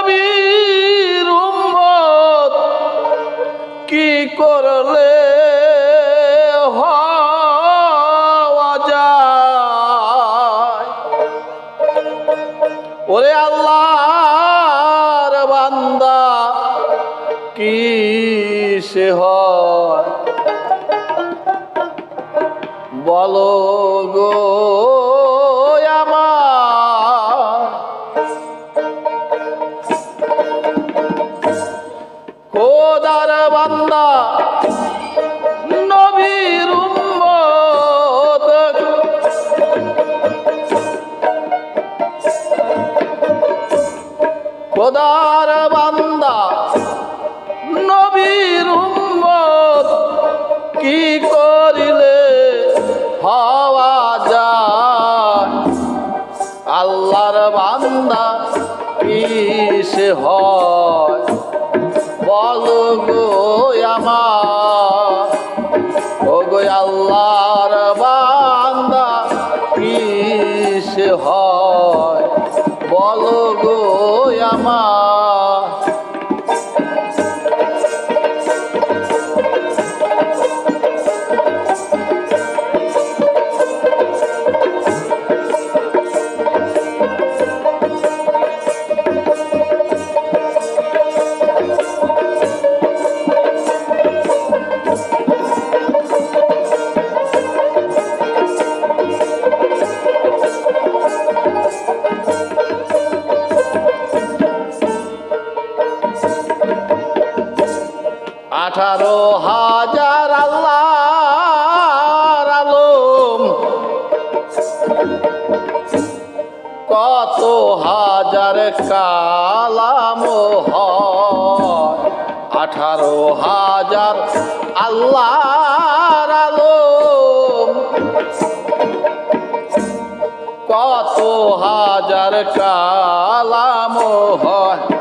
নবীর উম্মত কি করলে ওরে আল্লাহর বান্দা কি সে হয়? বলো গো। খোদার বান্দা। নবীর উম্মত। খোদার বান্দা, নবীর উম্মত। কি করিলে হওয়া যায়? আল্লাহর বান্দা, কি সে হয়? গো আমার ও গো আল্লাহর আঠারো হাজার আল্লাহর আলম। কত হাজার কালাম আঠারো হাজার আল্লাহর আলম। কত হাজার কালাম হয়।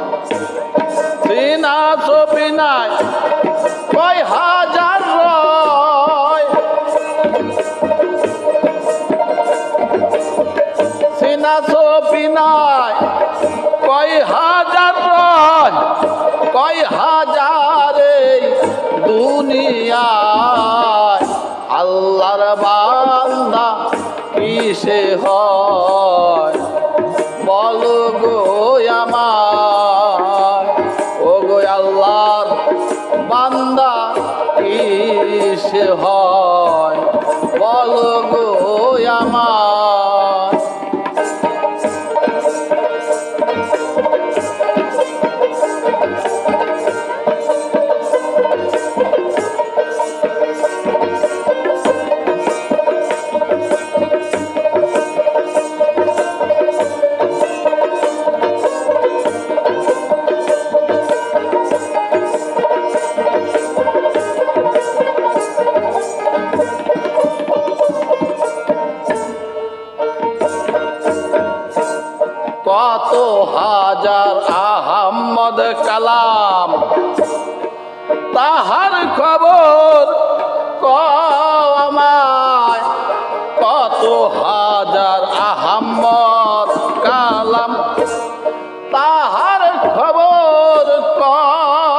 কয় হাজার রয় কয় হাজার এই দুনিয়ায়? আল্লাহর বান্দা কিসে হয়? বল গো আমার, ও গো আল্লাহর বান্দা কিসে হয়? বল গো আমার। কালাম। তাহার খবর কমায় কত হাজার আহম্মদ কালাম। তাহার খবর কমায়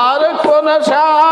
আর কোন সাধনে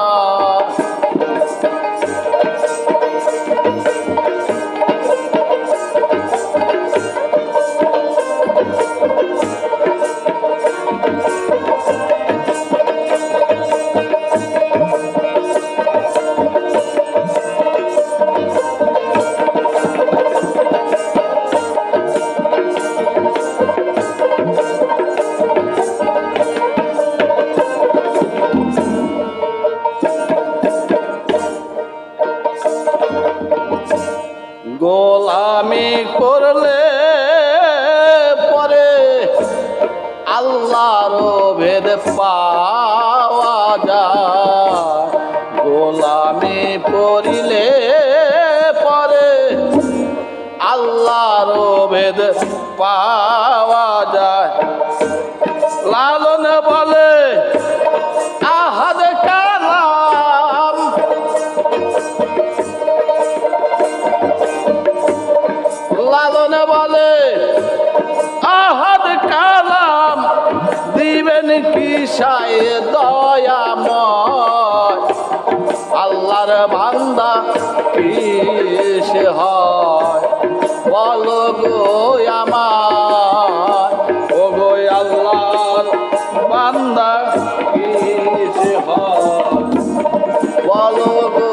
পাওয়া যায় গোলামি পড়িলে পরে আল্লাহর ভেদ পাওয়া যায়। লালন বলে সায় দয়াময়। আল্লাহর বান্দা কি হয়। বল বান্দা কি সে হয়। বল গো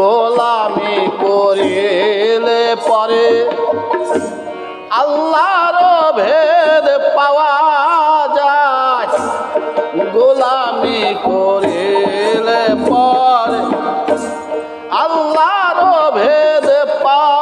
গোলামি করিলে পরে আল্লাহর ভেদ পাওয়া যায়। গোলামি করিলে পরে আল্লাহর ভেদ পাওয়া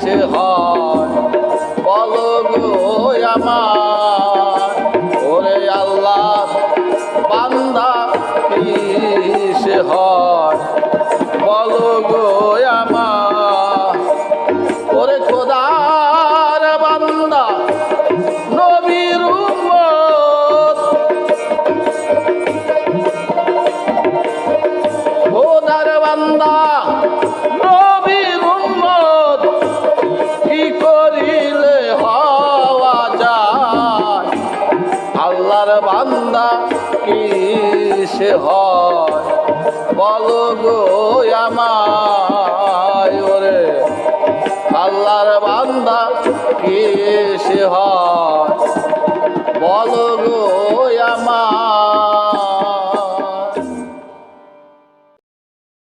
সে হয়। বলো গো আমায় ওরে। আল্লাহর বান্দা কি হয়?